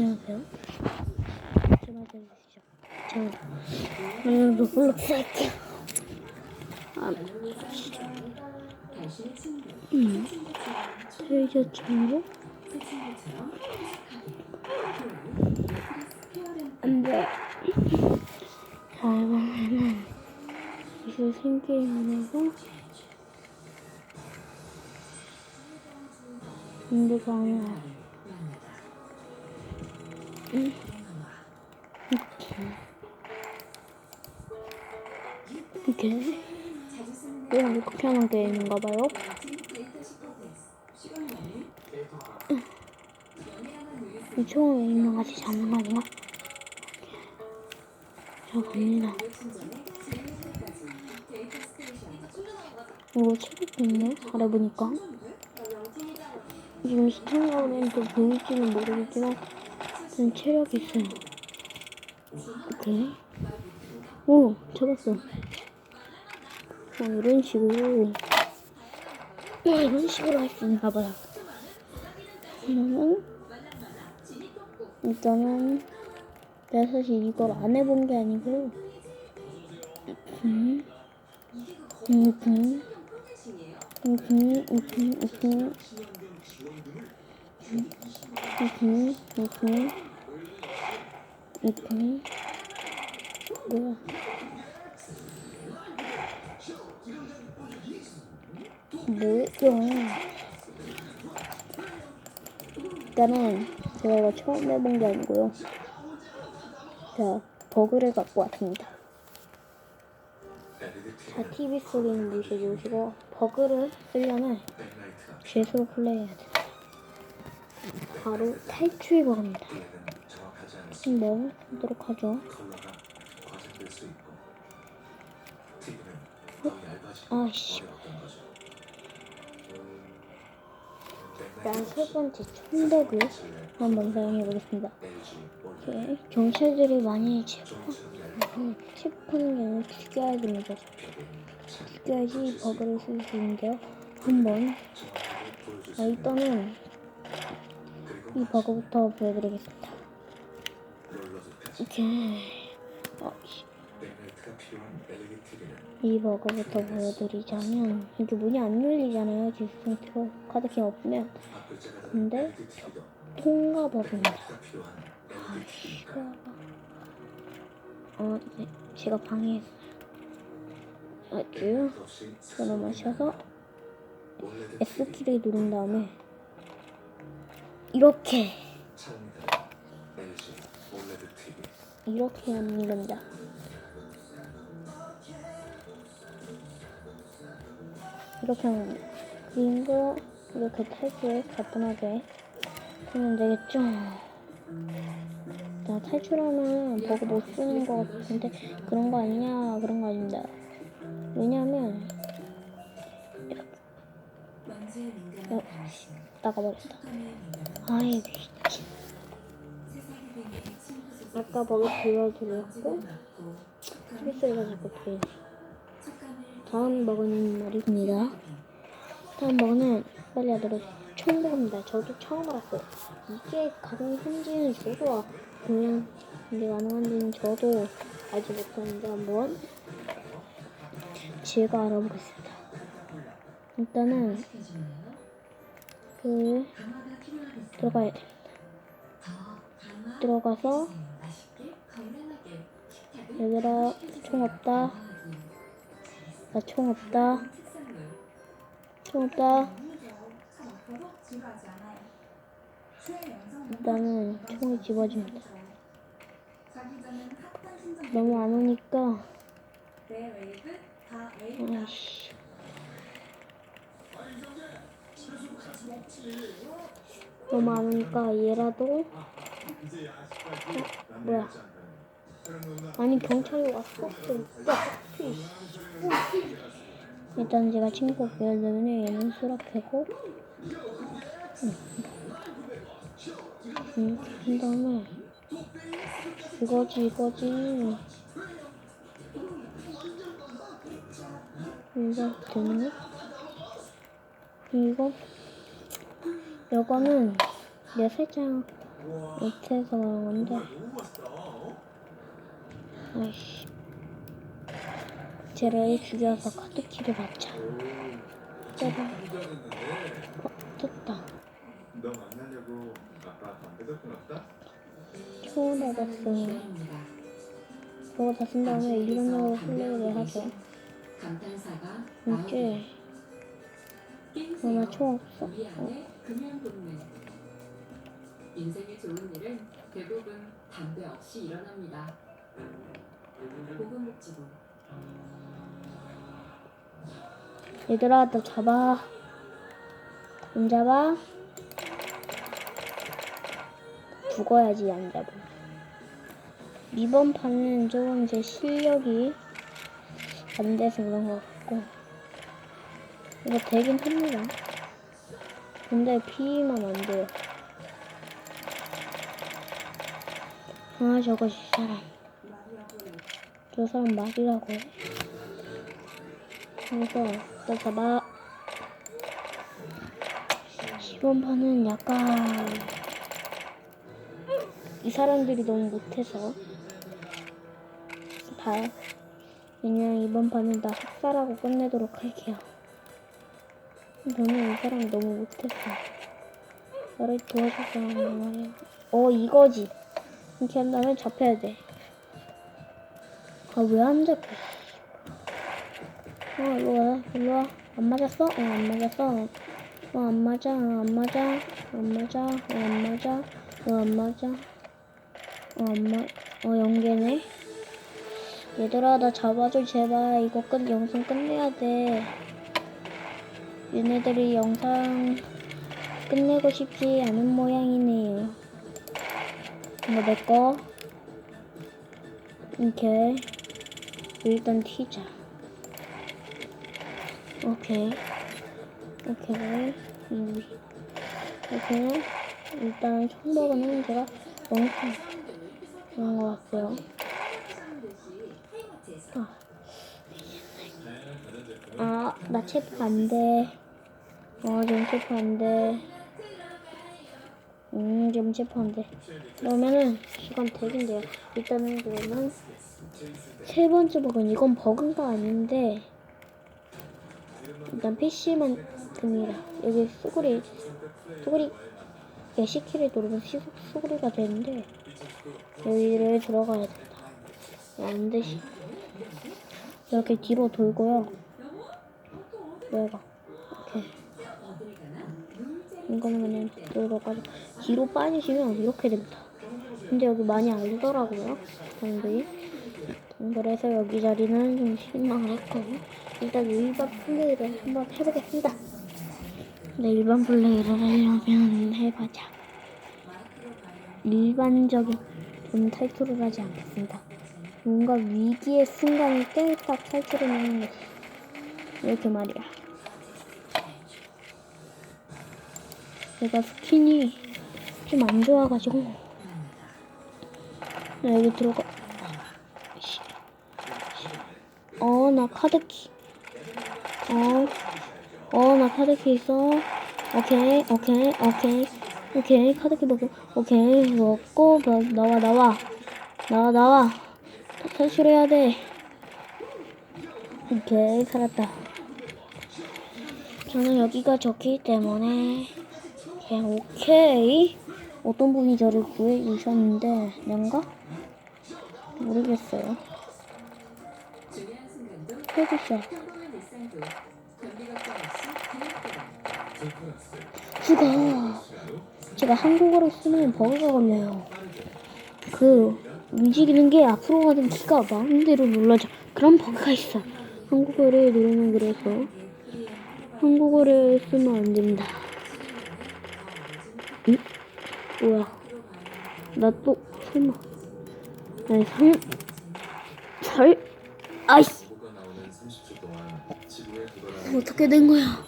안녕하세요. 제발 들어주시죠. 제가 오늘도 불러드릴게요. 아, 음, 트레이저 친구? 안 돼. 자, 이번에는 이거 신게임을 해서 근데 응. 이렇게 이런 이렇게 편한 게임인가 봐요. 이 처음에 있는 같이 잡는 거 아닌가? 저 갑니다. 이거 책이 있네, 아래 보니까. 지금 시청자분한테 보일지는 모르겠지만, 좀 체력이 있어요. 오케이. 오, 잡았어. 어, 이런 식으로. 네, 이런 식으로 할 수 있나 봐요. 그러면, 일단은, 내가 사실 이걸 안 해본 게 아니고, 음, 음, 음, 음, 음, 음, 음, 이렇 이렇게. 뭐야 뭐였죠 일단은 제가 이거 처음 해본 게 아니고요. 자 버그를 갖고 왔습니다. 자 TV 소리는 무시해주시고 버그를 쓰려면 죄수로 플레이 해야 돼 바로 탈출 버그입니다 한번 하도록 하죠 아씨 일단 세 번째 총덕을 한번 사용해 보겠습니다. 경찰들이 많이 체포, 체포하는 게 아니라 죽여야 됩니다. 죽여야지 버그를 쓸 수 있는데요. 한번 아, 일단은 이 버그부터 보여드리겠습니다. 이렇게 어. 이 버그부터 보여드리자면 이게 문이 안 열리잖아요. 디스팅트로 카드키 없으면. 근데 통과 버그입니다. 아씨가 어 네, 제가 방해했어요. 아주 들어 마셔서 S키를 누른 다음에 이렇게 이렇게 하는 겁니다 이렇게 하면. 그리고 이렇게 탈출 가뿐하게 하면 되겠죠? 자, 탈출하면 버그 못 쓰는 것 같은데 그런 거 아니냐? 그런 거 아닙니다. 왜냐면 어, 씨, 나가버렸다. 아이. 아까 버그 불러드렸고 소리소리가 자꾸 들리네. 다음 버그는 말입니다. 다음 버그는 빨리 하도록 총버그입니다. 저도 처음 알았어요. 이게 가능한지는 저도 아- 그냥 이게 가능한지는 저도 알지 못하는데 한번 제가 알아보겠습니다. 일단은 그 들어가야 됩니다. 들어가서 얘들아 총 없다. 나 총 없다. 총 없다. 일단은 총을 집어줍니다. 너무 안 오니까 아이씨 너무 안 오니까 얘라도 어, 뭐야 아니 경찰이 왔어. 일단 제가 친구가 보여주면 얘는 수락하고. 음, 그 다음에 이거지 이거지. 이거 되네 이거? 이거는 내가 살짝 밑에서 그런 건데. 아이씨. 쟤를 죽여서 카드키를 받자. 제발. 어, 됐다. 너 만나려고 아빠 담배도 끊었다? 초을 얻었어요. 그거 다 쓴 다음에 이론적으로 플레이를 하죠. 감탄사가 이제 그나 총 없어. 어? 인생의 좋은 일은 대부분 담배 없이 일어납니다. 보건복지부 얘들아, 너 잡아. 안 잡아? 죽어야지, 안 잡아. 이번 판은 조금 제 실력이 안 돼서 그런 것 같고. 이거 되긴 합니다. 근데 피만 안 돼요. 아, 저거 이 사람. 저 사람 말이라고. 해. 그래서 또 잡아. 이번 판은 약간 이 사람들이 너무 못해서 다 그냥 이번 판은 다 학살하고 끝내도록 할게요. 저는 이 사람이 너무 못해서 나를 도와줄 사람이 말이야 어 이거지. 이렇게 한 다음에 잡혀야 돼 아 왜 안 잡혀 어, 일로 와, 일로 와. 안 맞았어? 어, 안 맞았어. 어, 안 맞아, 어, 안 맞아, 안 맞아, 어, 안 맞아, 어, 안 맞아. 어, 안 맞, 어, 연계네. 얘들아, 나 잡아줘, 제발. 이거 끝, 영상 끝내야 돼. 얘네들이 영상 끝내고 싶지 않은 모양이네요. 이거 내 거. 이렇게. 일단 튀자. 오케이. 오케이. 음. 이렇게 일단 청복은 제가 너무 좋은 것 같고요. 아, 아, 나 체포 안 돼. 어, 지금 체포 안 돼. 음, 지금 체포 안 돼. 그러면은 시간 되긴 돼요. 일단은 그러면 세 번째 버그는 이건 버그가 아닌데 일단 PC만 듭니다. 여기 수구리, 수구리, 예시키를 누르면 시, 수구리가 되는데, 여기를 들어가야 된다. 안 되시. 이렇게 뒤로 돌고요. 내가, 이렇게. 이거는 그냥 뒤로 가지고, 뒤로 빠지시면 이렇게 됩니다. 근데 여기 많이 알더라고요. 사람들이. 그래서 여기 자리는 좀 실망을 했고 일단 일반 플레이를 한번 해보겠습니다. 네, 일반 플레이를 하려면 해보자. 일반적인 좀 탈출을 하지 않겠습니다. 뭔가 위기의 순간을 떼딱 탈출을 하는 거 이렇게 말이야. 내가 스킨이 좀 안 좋아가지고 나 여기 들어가 어, 나 카드키. 어, 어, 나 카드키 있어. 오케이, 오케이, 오케이. 오케이, 카드키 먹고. 오케이, 먹고, 나, 나와, 나와. 나와, 나와. 탈출해야 돼. 오케이, 살았다. 저는 여기가 좋기 때문에. 그냥 오케이. 어떤 분이 저를 구해 주셨는데, nen가? 모르겠어요. 그냥 죽어. 제가 한국어를 쓰면 버그가 걸려요. 그 움직이는 게 앞으로 가는 키가 마음대로 눌러져. 그런 버그가 있어. 한국어를 누르면 그래서 한국어를 쓰면 안 된다. 응? 뭐야? 나 또 설마? 아니 상 설? 아이씨. 어떻게 된 거야?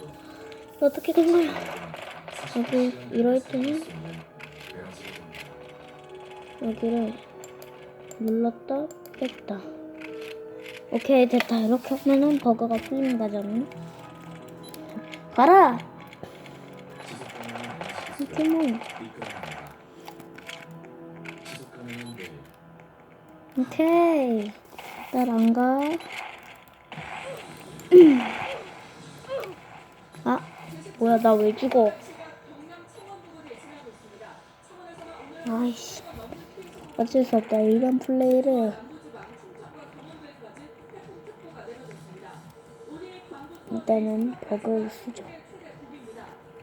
어떻게 된 거야? 여기 이럴 때는 여기를 눌렀다 뺐다 오케이 됐다 이렇게 하면은 버그가 뚫린다잖아. 가라 이렇게 오케이 딸 안가 아, 뭐야, 나 왜 죽어? 아이씨. 어쩔 수 없다. 이런 플레이를. 일단은 버그를 쓰죠.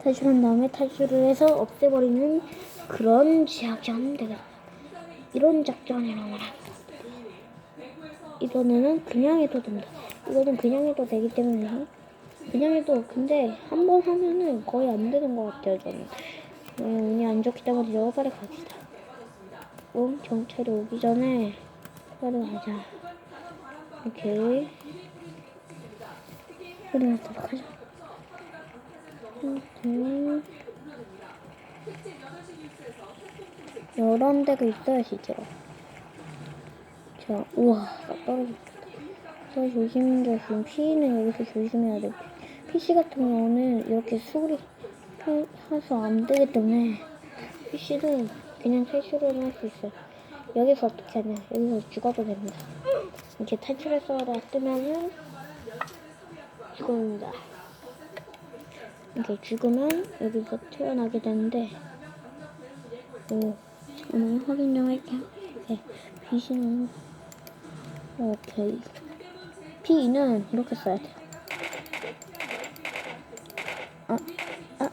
탈출한 다음에 탈출을 해서 없애버리는 그런 작전 되겠다. 이런 작전이라고 합니다. 이번에는 그냥 해도 된다. 이거는 그냥 해도 되기 때문에 해도 근데 한 번 하면은 거의 안 되는 것 같아요 저는. 네, 운이 안 좋기 때문에 저 빨리 갑시다. 어, 경찰이 오기 전에 빨리 가자. 오케이. 가도록 하자. 오케이. 이런 데가 있어요 실제로. 자, 우와, 나 떨어졌다. 게 지금 P는 여기서 조심해야 돼. PC 같은 경우는 이렇게 수리 해- 해서 안 되기 때문에 PC도 그냥 탈출을 할 수 있어요. 여기서 어떻게 하냐? 여기서 죽어도 됩니다. 이렇게 탈출해서라 뜨면은 죽습니다. 이렇게 죽으면 여기서 태어나게 되는데, 오, 잠깐만요. 확인 좀 할게요. 네, 귀신은 오케이. P는 이렇게 써야 돼요. 아, 아,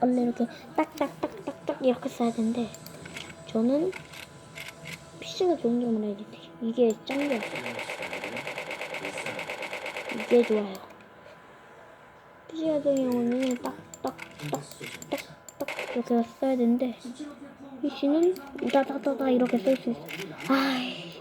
원래 이렇게 딱딱딱딱딱 이렇게 써야 되는데 저는 PC가 좋은 점을 알지 이게 짱이야. 이게 좋아요. PC 같은 경우는 딱딱딱딱딱 이렇게 써야 되는데 PC는 우다다다다 이렇게 쓸 수 있어. 아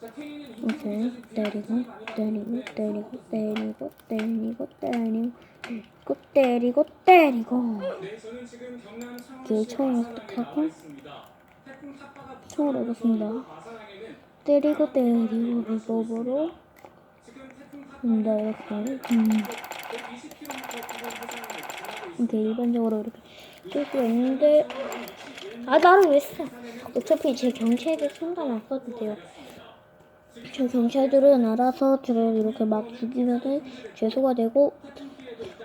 오케이. 때리고, 때리고, 때리고, 때리고, 때리고, 때리고, 때리고, 때리고, 때리고. 마산항에는 때리고, 때리고, 나 이렇게. 음, 120km 부근 해상을 지나고 있습니다. 이렇게 일반적으로 이렇게 쓸 수가 있는데. 아, 나를 왜 써? 어차피 제 경찰들 상관 안 써도 돼요. 저 경찰들은 알아서 저를 이렇게 막 죽이면은 죄수가 되고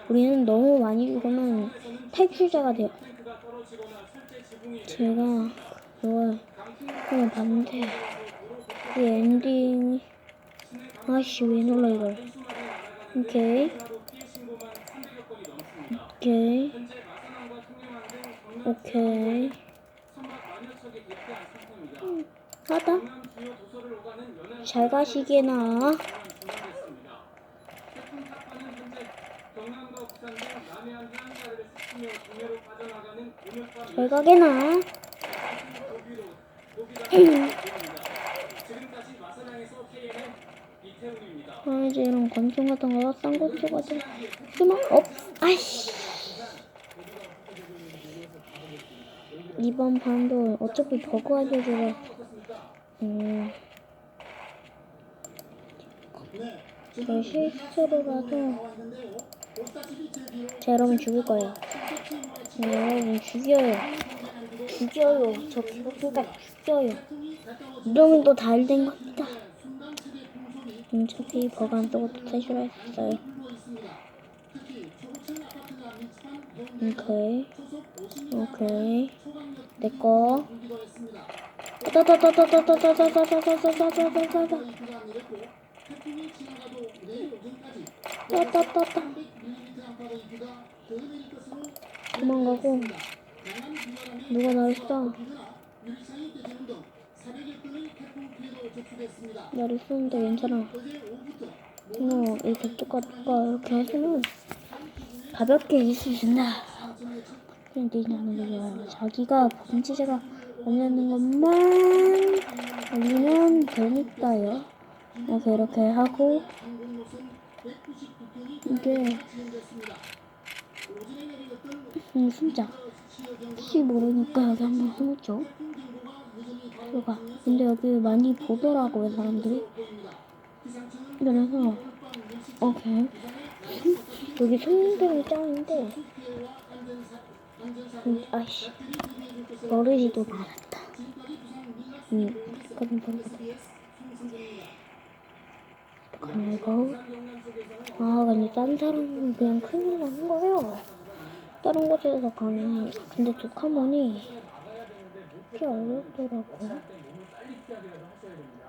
우리는 너무 많이 죽으면 탈출자가 돼요. 제가 그걸 그냥 봤는데 이 엔딩 아씨 왜 눌러 이걸. 오케이. 오케이. 오케이. 음, 하다 잘 가시게나. 잘 가게나. 아 이제 이런 권총 같은 거 싼거 찍어도 희망 없. 아이씨. 이번 판도 어차피 버그 알려주라 음 제 실수로라도 제 여러분 죽일 거예요 제 여러분 죽여요 죽여요 저 기록부가 죽여요 이러면 또다 일된 겁니다 어차피 버그 안 뜨고 또 탈출할 수 있어요 오케이 오케이 내꺼 따따따따따따따따따따따따따따따따 따 따따따따 도망가고. 누가 나를 쏴 나를 쏘는데 괜찮아. 어 이렇게 똑같고 이렇게 하시면 가볍게 이길 수 있습니다 니는 거야 자기가 범죄자가 아니라는 것만 알리면 되니까요. 이렇게 이렇게 하고 이게 음, 진짜 혹시 모르니까 여기 한번 해보죠. 이거 근데 여기 많이 보더라고요 사람들이. 그래서 오케이 여기 손님들이 짱인데 음, 아이씨 어른이도 많았다. 음, 잠깐만 봐 이거 아 근데 딴 사람은 그냥 큰일 나는 거예요. 다른 곳에서 가면 근데 조카몬이 꽤 어렵더라고.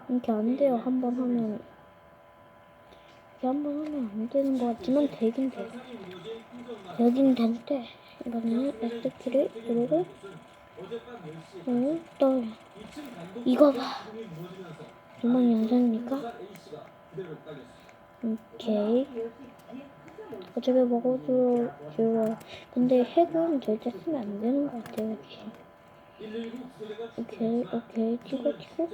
이렇게 안 돼요. 한 번 하면 이게 한 번 하면 안 되는 것 같지만 되긴 돼요. 되긴 되는데 이거는 S키를 누르고 어, 또 이거 봐. 이만 영상이니까 오케이. 어차피 먹어도 좋아. 근데 핵은 절대 쓰면 안 되는 것 같아요, 여기. 오케이, 오케이. 치고, 치고.